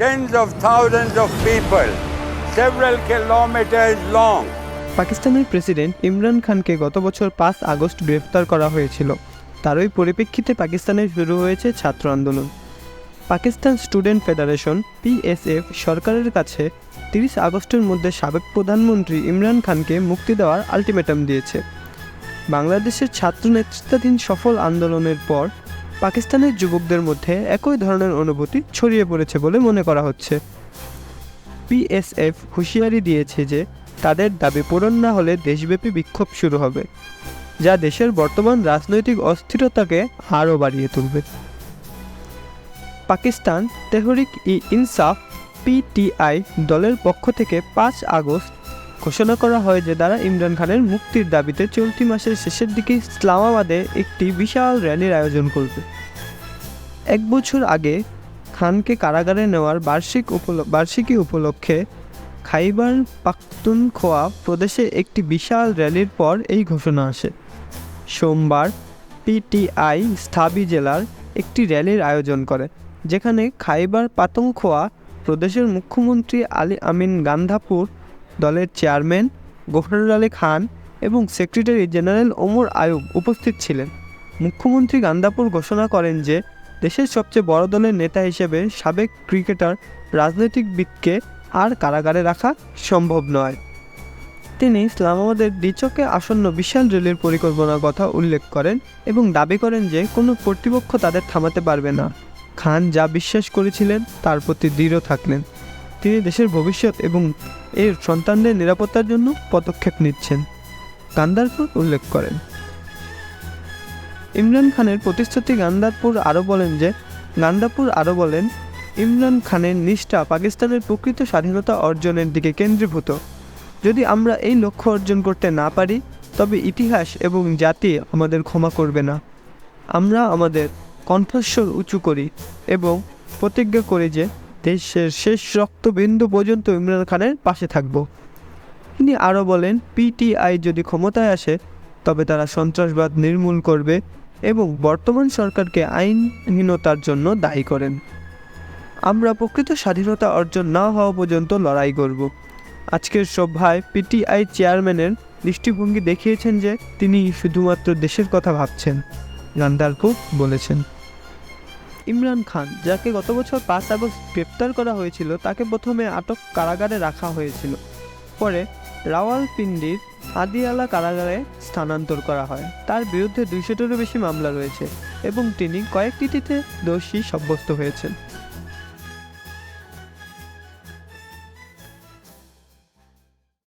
tens of thousands of people, several kilometers long. পাকিস্তানের president Imran খানকে গত বছর পাঁচ আগস্ট গ্রেফতার করা হয়েছিল। তারই পরিপ্রেক্ষিতে পাকিস্তানে শুরু হয়েছে ছাত্র আন্দোলন। পাকিস্তান স্টুডেন্ট ফেডারেশন পিএসএফ সরকারের কাছে তিরিশ আগস্টের মধ্যে সাবেক প্রধানমন্ত্রী ইমরান খানকে মুক্তি দেওয়ার আলটিমেটাম দিয়েছে। বাংলাদেশের ছাত্র নেতৃত্বাধীন সফল আন্দোলনের পর পাকিস্তানের যুবকদের মধ্যে একই ধরনের অনুভূতি ছড়িয়ে পড়েছে বলে মনে করা হচ্ছে। পিএসএফ হুঁশিয়ারি দিয়েছে যে তাদের দাবি পূরণ না হলে দেশব্যাপী বিক্ষোভ শুরু হবে, যা দেশের বর্তমান রাজনৈতিক অস্থিরতাকে আরও বাড়িয়ে তুলবে। পাকিস্তান তেহরিক ই ইনসাফ পিটিআই দলের পক্ষ থেকে পাঁচ আগস্ট ঘোষণা করা হয় যে তারা ইমরান খানের মুক্তির দাবিতে চলতি মাসের শেষের দিকে ইসলামাবাদে একটি বিশাল র্যালির আয়োজন করবে। এক বছর আগে খানকে কারাগারে নেওয়ার বার্ষিক উপল বার্ষিকী উপলক্ষে খাইবার পাখতুনখোয়া প্রদেশে একটি বিশাল র্যালির পর এই ঘোষণা আসে। সোমবার পিটিআই স্থাবি জেলার একটি র্যালির আয়োজন করে, যেখানে খাইবার পাতংখোয়া প্রদেশের মুখ্যমন্ত্রী আলী আমিন গান্ধাপুর দলের চেয়ারম্যান গফরুল আলী খান এবং সেক্রেটারি জেনারেল ওমর আয়ুব উপস্থিত ছিলেন। মুখ্যমন্ত্রী গান্ধাপুর ঘোষণা করেন যে, দেশের সবচেয়ে বড় দলের নেতা হিসেবে সাবেক ক্রিকেটার রাজনৈতিকবিদকে আর কারাগারে রাখা সম্ভব নয়। তিনি ইসলামাবাদের ডিচকে আসন্ন বিশাল রেলের পরিকল্পনার কথা উল্লেখ করেন এবং দাবি করেন যে, কোনো কর্তৃপক্ষ তাদের থামাতে পারবে না। খান যা বিশ্বাস করেছিলেন, তার প্রতি দৃঢ় থাকলেন। তিনি দেশের ভবিষ্যৎ এবং এর সন্তানদের নিরাপত্তার জন্য পদক্ষেপ নিচ্ছেন গান্দারপুর উল্লেখ করেন। ইমরান খানের প্রতিশ্রুতি গান্দারপুর আরও বলেন যে গান্ধাপুর আরও বলেন, ইমরান খানের নিষ্ঠা পাকিস্তানের প্রকৃত স্বাধীনতা অর্জনের দিকে কেন্দ্রীভূত। যদি আমরা এই লক্ষ্য অর্জন করতে না পারি, তবে ইতিহাস এবং জাতি আমাদের ক্ষমা করবে না। আমরা আমাদের কণ্ঠস্বর উঁচু করি এবং প্রতিজ্ঞা করি যে দেশের শেষ রক্তবিন্দু পর্যন্ত ইমরান খানের পাশে থাকব। তিনি আরও বলেন, পিটিআই যদি ক্ষমতায় আসে, তবে তারা সন্ত্রাসবাদ নির্মূল করবে এবং বর্তমান সরকারকে আইনহীনতার জন্য দায়ী করেন। আমরা প্রকৃত স্বাধীনতা অর্জন না হওয়া পর্যন্ত লড়াই করব। আজকের সভায় পিটিআই চেয়ারম্যানের দৃষ্টিভঙ্গি দেখিয়েছেন যে তিনি শুধুমাত্র দেশের কথা ভাবছেন। গান্ধারপুর বলেছেন। ইমরান খান, যাকে গত বছর পাঁচ আগস্ট গ্রেপ্তার করা হয়েছিল, তাকে প্রথমে আটক কারাগারে রাখা হয়েছিল। পরে রাওয়ালপিন্ডির আদিয়ালা কারাগারে স্থানান্তর করা হয়। তার বিরুদ্ধে দুইশোটিরও বেশি মামলা রয়েছে এবং তিনি কয়েকটিতে দোষী সাব্যস্ত হয়েছেন।